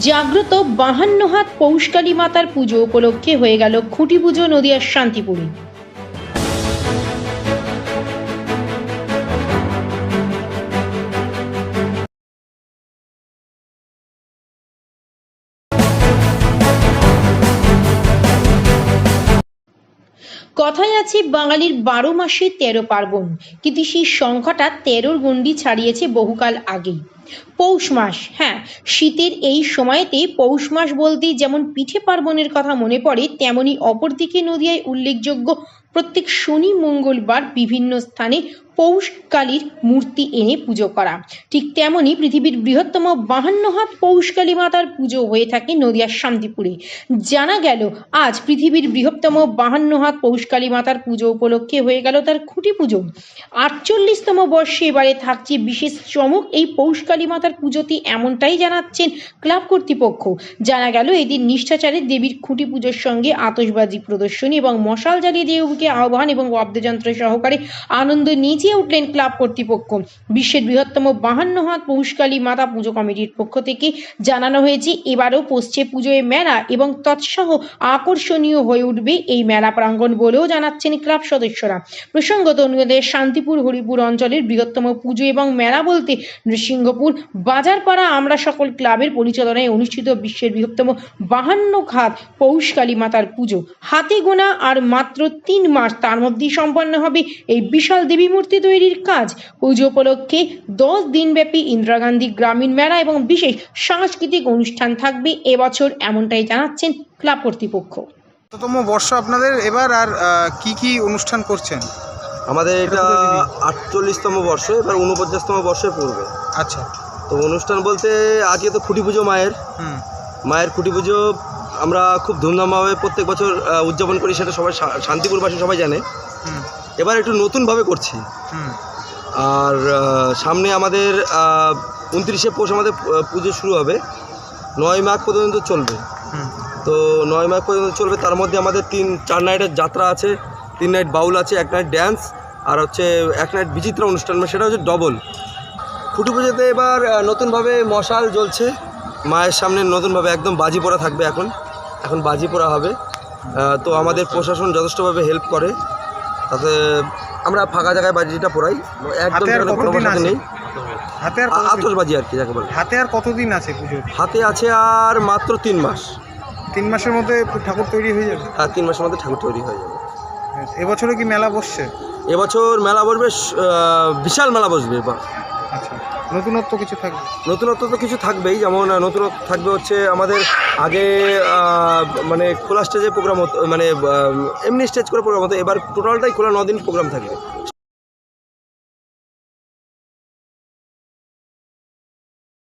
জাগ্রত বাহান্ন হাত পৌষকালী মাতার পুজো উপলক্ষে হয়ে গেল খুঁটি পুজো নদিয়ার শান্তিপুরে। কথায় আছে, বাঙালির বারো মাসে তেরো পার্বণ। কিন্তু সেই সংখ্যাটা তেরোর গণ্ডি ছাড়িয়েছে বহুকাল আগেই। পৌষ মাস হ্যাঁ শীতের এই সময়তে পৌষ মাস বলতে যেমন পিঠে পার্বণের কথা মনে পড়ে, তেমনি অপরদিকে নদিয়ায় উল্লেখযোগ্য প্রত্যেক শনি মঙ্গলবার বিভিন্ন স্থানে পৌষ কালীর মূর্তি এনে পুজো করা। ঠিক তেমনি পৃথিবীর বৃহত্তম বাহান্ন হাত পৌষকালী মাতার পুজো হয়ে থাকে নদিয়ার শান্তিপুরে। জানা গেল, আজ পৃথিবীর বৃহত্তম বাহান্ন হাত পৌষকালী মাতার পুজো উপলক্ষে হয়ে গেল তার খুঁটি পুজো। আটচল্লিশতম বর্ষে এবারে থাকছে বিশেষ চমক এই পৌষকালী মাতার পুজোতে এমনটাই জানাচ্ছেন ক্লাব কর্তৃপক্ষ। জানা গেল, এদিন নিষ্ঠাচারে দেবীর খুঁটি পুজোর সঙ্গে আতশবাজি প্রদর্শনী এবং মশাল জ্বালিয়ে দেবীকে আহ্বান এবং বাদ্যযন্ত্র সহকারে আনন্দ নিচে উঠলেন ক্লাব কর্তৃপক্ষ। বিশ্বের বৃহত্তম বাহান্ন হাত পৌষকালী মাতা পুজো কমিটির পক্ষ থেকে জানানো হয়েছে, এবারও পৌঁছছে পুজোয় মেলা এবং তৎসহ আকর্ষণীয় হয়ে উঠবে এই মেলা প্রাঙ্গণ বলেও জানাচ্ছেন ক্লাব সদস্যরা। প্রসঙ্গত নদীদের শান্তিপুর, হরিপুর অঞ্চলের বৃহত্তম পুজো এবং মেলা বলতে নৃসিংহপুর, বাজারপাড়া আমরা সকল ক্লাবের পরিচালনায় অনুষ্ঠিত বিশ্বের বৃহত্তম বাহান্ন খাত পৌষকালী মাতার পুজো। হাতে গোনা আর মাত্র তিন মাস তার মধ্যেই সম্পন্ন হবে এই বিশাল দেবী মূর্তি তৈরির কাজ। পুজো উপলক্ষে দশ দিনব্যাপী ইন্দিরা গান্ধী গ্রামীণ মেলা এবং বিশেষ সাংস্কৃতিক অনুষ্ঠান থাকবে এবছর এমনটাই জানাচ্ছেন ক্লাব কর্তৃপক্ষ। কততম বর্ষ আপনাদের এবার আর কি কি অনুষ্ঠান করছেন? আমাদের এটা আটচল্লিশতম বর্ষ এবার উনপঞ্চাশতম বর্ষে পড়বে আচ্ছা। তো অনুষ্ঠান বলতে আজকে তো খুঁটি পুজো মায়ের। হুম। মায়ের খুঁটি পুজো আমরা খুব ধুমধামভাবে প্রত্যেক বছর উদযাপন করি সেটা সবাই শান্তিপুরবাসী সবাই জানে। এবার একটু নতুনভাবে করছি। আর সামনে আমাদের উনত্রিশে পৌষ আমাদের পুজো শুরু হবে। নয় মাঘ পর্যন্ত চলবে। তো নয় মাঘ পর্যন্ত চলবে। তার মধ্যে আমাদের তিন চার নাইটের যাত্রা আছে তিন নাইট বাউল আছে এক নাইট ড্যান্স আর হচ্ছে এক নাইট বিচিত্র অনুষ্ঠান মানে সেটা হচ্ছে ডবল। ফুটু পুজোতে এবার নতুনভাবে মশাল জ্বলছে। মায়ের সামনে নতুনভাবে একদম বাজি পড়া থাকবে এখন। এখন বাজি পোড়া হবে। তো আমাদের প্রশাসন যথেষ্টভাবে হেল্প করে। তাতে আমরা ফাঁকা জায়গায় বাজিটা পোড়াই। একদম? নেই। হাতে আর আ- কতদিন- আর কি যাকে বলে। হাতে আর কতদিন আছে পুজোর? হাতে আছে আর মাত্র তিন মাস। তিন মাসের মধ্যে ঠাকুর তৈরি হয়ে যাবে? আর তিন মাসের মধ্যে ঠাকুর তৈরি হয়ে যাবে। এবছরে কি মেলা বসছে? এবছর মেলা বসবে বিশাল মেলা বসবে এবার। আচ্ছা নতুনত্ব কিছু থাকবে? নতুনত্ব তো কিছু থাকবেই, যেমন নতুনত্ব থাকবে হচ্ছে আমাদের আগে মানে খোলা স্টেজে প্রোগ্রাম হতো মানে এমনি স্টেজ করে প্রোগ্রাম হতো, এবার টোটালটাই খোলা নদিন প্রোগ্রাম থাকবে।